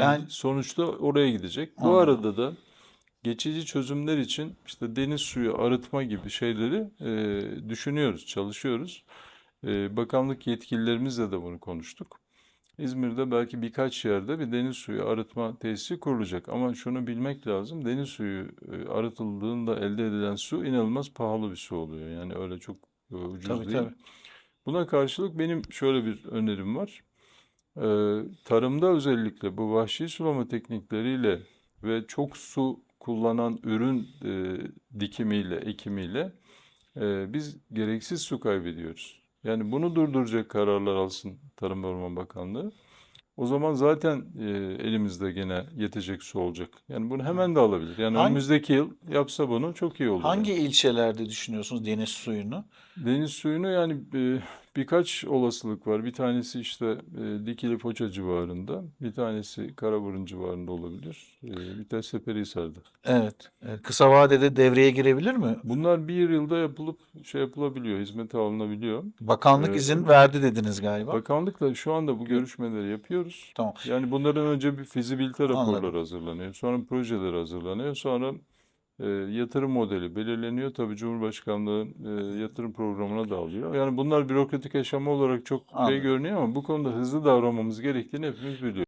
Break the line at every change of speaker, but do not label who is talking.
Ben
Sonuçta oraya gidecek. Bu
Anladım.
arada da geçici çözümler için işte deniz suyu arıtma gibi şeyleri e, düşünüyoruz, çalışıyoruz. E, bakanlık yetkililerimizle de bunu konuştuk. İzmir'de belki birkaç yerde bir deniz suyu arıtma tesisi kurulacak. Ama şunu bilmek lazım. Deniz suyu e, arıtıldığında elde edilen su inanılmaz pahalı bir su oluyor. Yani öyle çok e, ucuz
Tabii,
değil.
tabii.
Buna karşılık benim şöyle bir önerim var. Ee, tarımda özellikle bu vahşi sulama teknikleriyle ve çok su kullanan ürün e, dikimiyle, ekimiyle e, biz gereksiz su kaybediyoruz. Yani bunu durduracak kararlar alsın Tarım ve Orman Bakanlığı. O zaman zaten e, elimizde gene yetecek su olacak. Yani bunu hemen de alabilir. Yani
Hangi-
önümüzdeki yıl yapsa bunu çok iyi olur.
hangi ilçelerde düşünüyorsunuz deniz suyunu?
Deniz suyunu yani e, birkaç olasılık var. Bir tanesi işte e, Dikili Foça civarında, bir tanesi Karaburun civarında olabilir. E, bir tanesi Seferihisar'da.
Evet. Evet. Kısa vadede devreye girebilir mi?
Bunlar bir yılda yapılıp şey yapılabiliyor, hizmete alınabiliyor.
Bakanlık
Evet.
izin verdi dediniz galiba.
Bakanlıkla şu anda bu görüşmeleri yapıyoruz.
Tamam.
Yani bunlardan önce bir fizibilite
Anladım.
raporları hazırlanıyor. Sonra projeler hazırlanıyor. Sonra e, yatırım modeli belirleniyor. Tabii Cumhurbaşkanlığı e, yatırım programına da alıyor. Yani bunlar bürokratik aşama olarak çok şey görünüyor ama bu konuda hızlı davranmamız gerektiğini hepimiz biliyoruz.